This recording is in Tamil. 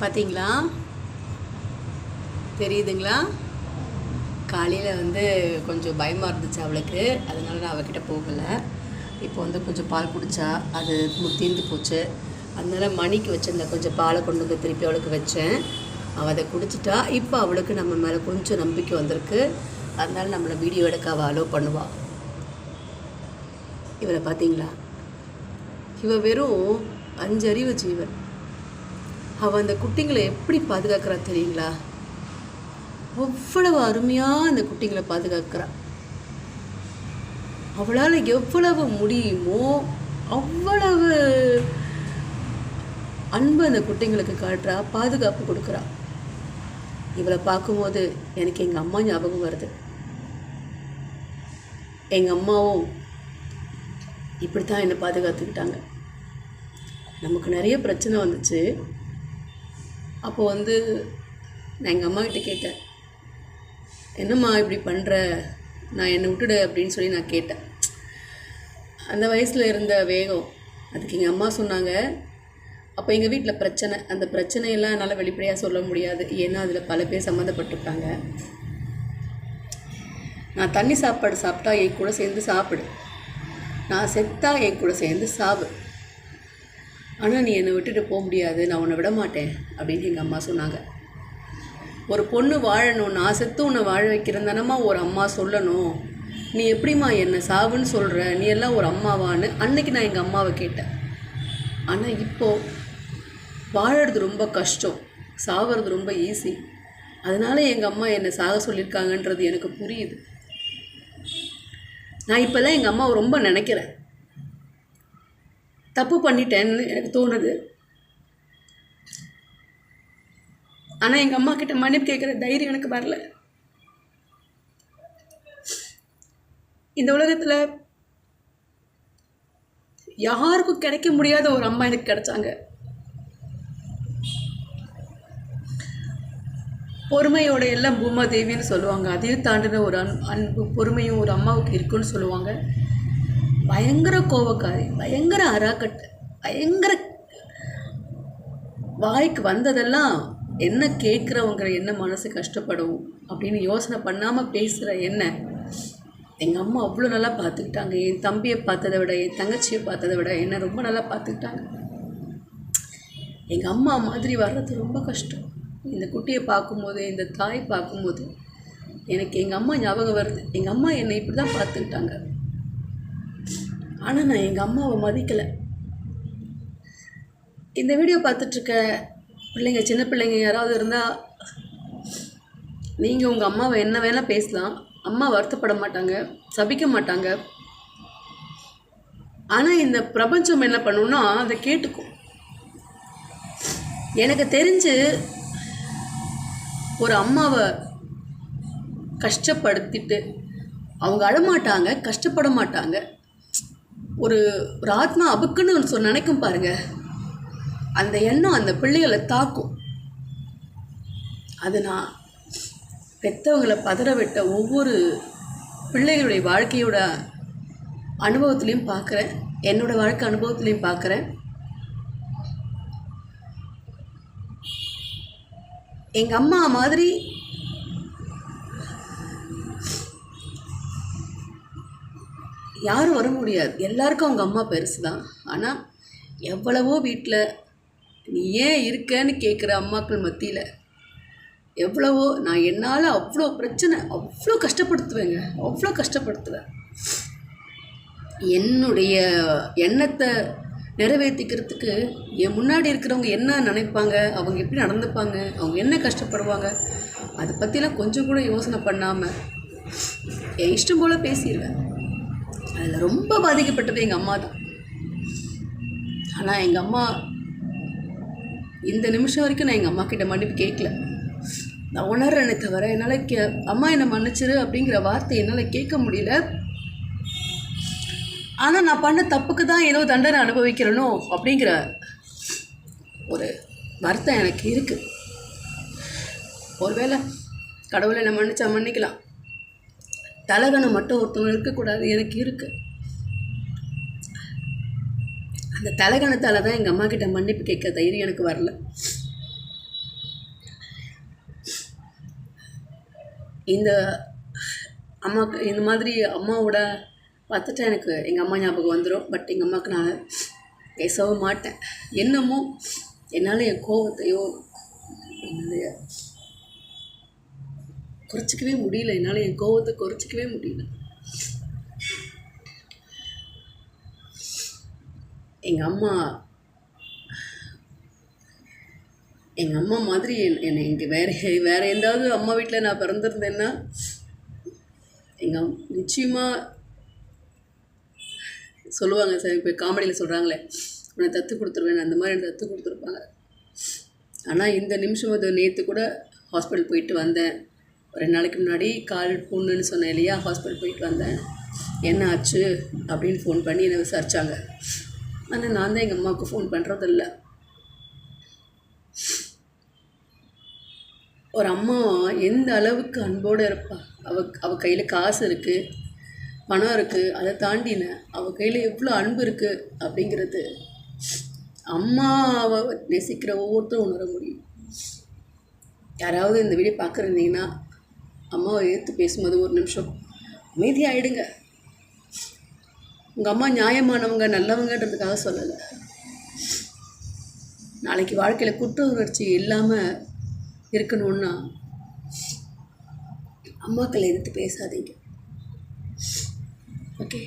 பார்த்தீங்களா தெரியுதுங்களா? காலையில் வந்து கொஞ்சம் பயமாக இருந்துச்சு அவளுக்கு. அதனால நான் அவகிட்ட போகலை. இப்போ வந்து கொஞ்சம் பால் குடித்தா அது தீர்ந்து போச்சு. அதனால் மணிக்கு வச்சிருந்த கொஞ்சம் பாலை கொண்டு வந்து திருப்பி அவளுக்கு வச்சேன். அவள் அதை குடிச்சிட்டா. இப்போ அவளுக்கு நம்ம மேலே கொஞ்சம் நம்பிக்கை வந்திருக்கு. அதனால் நம்மளை வீடியோ எடுக்க அவள் அலோவ் பண்ணுவாள் இவளை பார்த்தீங்களா இவள் வெறும் அஞ்சறிவு ஜீவன். அவள் அந்த குட்டிங்களை எப்படி பாதுகாக்கிறா தெரியுங்களா? அவ்வளவு அருமையாக அந்த குட்டிங்களை பாதுகாக்கிறா. அவளால் எவ்வளவு முடியுமோ அவ்வளவு அன்பு அந்த குட்டிங்களுக்கு காட்டுறா பாதுகாப்பு கொடுக்குறா. இவளை பார்க்கும்போது எனக்கு எங்கள் அம்மா ஞாபகம் வருது. எங்கள் அம்மாவும் இப்படி தான் என்னை பாதுகாத்துக்கிட்டாங்க. நமக்கு நிறைய பிரச்சனை வந்துச்சு. அப்போ வந்து நான் எங்கள் அம்மா கிட்ட கேட்டேன். என்னம்மா இப்படி பண்ணுற நான் என்னை விட்டுடு அப்படின்னு சொல்லி நான் கேட்டேன். அந்த வயசில் இருந்த வேகம் அதுக்கு எங்கள் அம்மா சொன்னாங்க அப்போ எங்கள் வீட்டில் பிரச்சனை. அந்த பிரச்சனையெல்லாம் என்னால் வெளிப்படையாக சொல்ல முடியாது. ஏன்னா அதில் பல பேர் சம்மந்தப்பட்டிருக்காங்க. நான் தண்ணி சாப்பாடு சாப்பிட்டா என் கூட சேர்ந்து சாப்பிடு. நான் செத்தா என் கூட சேர்ந்து சாப்பிடு ஆனால் நீ என்னை விட்டுட்டு போக முடியாது. நான் உன்னை விட மாட்டேன் அப்படின்னு எங்கள் அம்மா சொன்னாங்க. ஒரு பொண்ணு வாழணும் நான் செத்து உன்னை வாழ வைக்கிறேன் ஒரு அம்மா சொல்லணும். நீ எப்படிம்மா என்னை சாவுன்னு சொல்கிற நீ எல்லாம் ஒரு அம்மாவான்னு அன்னைக்கு நான் எங்கள் அம்மாவை கேட்டேன். ஆனால் இப்போது வாழறது ரொம்ப கஷ்டம். சாவறது ரொம்ப ஈஸி அதனால் எங்கள் அம்மா என்னை சாக சொல்லியிருக்காங்கன்றது எனக்கு புரியுது. நான் இப்போல்லாம் எங்கள் அம்மாவை ரொம்ப நினைக்கிறேன். தப்பு பண்ணிட்டேன்னு எனக்கு தோணுது. ஆனால் எங்கள் அம்மா கிட்ட மன்னிப்பு கேட்குற தைரியம் எனக்கு வரல. இந்த உலகத்தில் யாருக்கும் கிடைக்க முடியாத ஒரு அம்மா எனக்கு கிடைச்சாங்க. பொறுமையோட எல்லாம் பூமாதேவின்னு சொல்லுவாங்க. அதையும் தாண்டின ஒரு அன் அன்பு பொறுமையும் ஒரு அம்மாவுக்கு இருக்குன்னு சொல்லுவாங்க. பயங்கர கோவக்காரி பயங்கர அராக்கட்டு பயங்கர வாய்க்கு வந்ததெல்லாம் என்ன கேட்குறவங்க என்ன மனசு கஷ்டப்படும் அப்படின்னு யோசனை பண்ணாமல் பேசுகிற என்ன? எங்கள் அம்மா அவ்வளோ நல்லா பார்த்துக்கிட்டாங்க. என் தம்பியை பார்த்ததை விட என் தங்கச்சியை பார்த்ததை விட என்னை ரொம்ப நல்லா பார்த்துக்கிட்டாங்க. எங்கள் அம்மா மாதிரி வர்றது ரொம்ப கஷ்டம். இந்த குட்டியை பார்க்கும்போது இந்த தாய் பார்க்கும்போது எனக்கு எங்கள் அம்மா ஞாபகம் வருது. எங்கள் அம்மா என்னை இப்படி தான் பார்த்துக்கிட்டாங்க. ஆனால் நான் எங்கள் அம்மாவை மதிக்கலை. இந்த வீடியோ பார்த்துட்ருக்க பிள்ளைங்க சின்ன பிள்ளைங்க யாராவது இருந்தால் நீங்கள் உங்கள் அம்மாவை என்ன வேணால் பேசலாம். அம்மா வருத்தப்பட மாட்டாங்க சபிக்க மாட்டாங்க. ஆனால் இந்த பிரபஞ்சம் என்ன பண்ணுன்னா அதை கேட்டுக்கும். எனக்கு தெரிஞ்சு ஒரு அம்மாவை கஷ்டப்படுத்திட்டு அவங்க அழமாட்டாங்க கஷ்டப்பட மாட்டாங்க. ஒரு ஒரு ஆத்மா அபுக்குன்னு சொ நினைக்கும் பாருங்க. அந்த எண்ணம் அந்த பிள்ளைகளை தாக்கும். அது நான் பெற்றவங்களை பதற விட்ட ஒவ்வொரு பிள்ளைகளுடைய வாழ்க்கையோட அனுபவத்துலேயும் பார்க்குறேன் என்னோட வாழ்க்கை அனுபவத்துலேயும் பார்க்குறேன் எங்கள் அம்மா மாதிரி யாரும் வர முடியாது. எல்லாருக்கும் அவங்க அம்மா பெருசு தான் ஆனால் எவ்வளவோ வீட்டில் நீ ஏன் இருக்கன்னு கேட்குற அம்மாக்கள் மத்தியில் எவ்வளவோ நான் என்னால் அவ்வளோ பிரச்சனை அவ்வளோ கஷ்டப்படுத்துவேங்க. அவ்வளோ கஷ்டப்படுத்துவேன். என்னுடைய எண்ணத்தை நிறைவேற்றிக்கிறதுக்கு என் முன்னாடி இருக்கிறவங்க என்ன நினைப்பாங்க? அவங்க எப்படி நடந்துப்பாங்க? அவங்க என்ன கஷ்டப்படுவாங்க? அதை பற்றிலாம் கொஞ்சம் கூட யோசனை பண்ணாமல் என் இஷ்டம் போல் பேசிடுவேன் அதில் ரொம்ப பாதிக்கப்பட்டது எங்கள் அம்மா தான். ஆனால் எங்கள் அம்மா இந்த நிமிஷம் வரைக்கும் நான் எங்கள் அம்மா கிட்ட மன்னிப்பு கேட்கல. நான் உணர்றேனே தவிர என்னால் கே அம்மா என்னை மன்னிச்சிரு அப்படிங்கிற வார்த்தை என்னால் கேட்க முடியல. ஆனால் நான் பண்ண தப்புக்கு தான் ஏதோ தண்டனை அனுபவிக்கிறனோ அப்படிங்கிற ஒரு வருத்தம் எனக்கு இருக்குது ஒருவேளை கடவுளை என்னை மன்னிச்சா மன்னிக்கலாம். தலைவனை மட்டும் ஒருத்தவங்க இருக்கக்கூடாது எனக்கு இருக்குது அந்த தலைகணத்தால் தான் எங்கள் அம்மா கிட்ட மன்னிப்பு கேட்க தைரியம் எனக்கு வரல. இந்த அம்மாவுக்கு இந்த மாதிரி அம்மாவோட பார்த்துட்டா எனக்கு எங்கள் அம்மா ஞாபகம் வந்துடும் பட் எங்கள் அம்மாவுக்கு நான் பேசவும் மாட்டேன். என்னமோ என்னால் என் கோபத்தையோ என்னுடைய குறைச்சிக்கவே முடியல. என்னால் என் கோவத்தை குறைச்சிக்கவே முடியல. எங்கள் அம்மா எங்கள் அம்மா மாதிரி என்- என்னை இங்கே வேறு வேறு எந்தாவது அம்மா வீட்டில் நான் பிறந்திருந்தேன்னா எங்கள் நிச்சயமாக சொல்லுவாங்க சார் இப்போ காமெடியில் சொல்கிறாங்களே உன்னை தத்து கொடுத்துருவேன் அந்த மாதிரி எனக்கு தத்து கொடுத்துருப்பாங்க. ஆனால் இந்த நிமிஷம் அது நேற்று கூட ஹாஸ்பிட்டல் போயிட்டு வந்தேன். ரெண்டு நாளைக்கு முன்னாடி கால் புண்ணுன்னு சொன்னேன் இல்லையா ஹாஸ்பிட்டல் போயிட்டு வந்தேன். என்ன ஆச்சு அப்படின்னு ஃபோன் பண்ணி என்னை விசாரித்தாங்க ஆனால் நான் தான் எங்கள் அம்மாவுக்கு ஃபோன் பண்ணுறதில்ல ஒரு அம்மா எந்த அளவுக்கு அன்போடு இருப்பா? அவ அவ கையில் காசு இருக்குது பணம் இருக்குது அதை தாண்டின அவள் கையில் எவ்வளோ அன்பு இருக்குது அப்படிங்கிறது அம்மாவை நேசிக்கிற ஒவ்வொருத்தரும் உணர முடியும். யாராவது இந்த வீடியோ பார்க்குறீங்கன்னா அம்மாவை ஏற்று பேசும்போது ஒரு நிமிஷம் அமைதியாகிடுங்க உங்கள் அம்மா நியாயமானவங்க நல்லவங்கன்றதுக்காக சொல்லலை. நாளைக்கு வாழ்க்கையில் குற்ற உணர்ச்சி இல்லாமல் இருக்கணும்னா அம்மாக்களை எதிர்த்து பேசாதீங்க. ஓகே?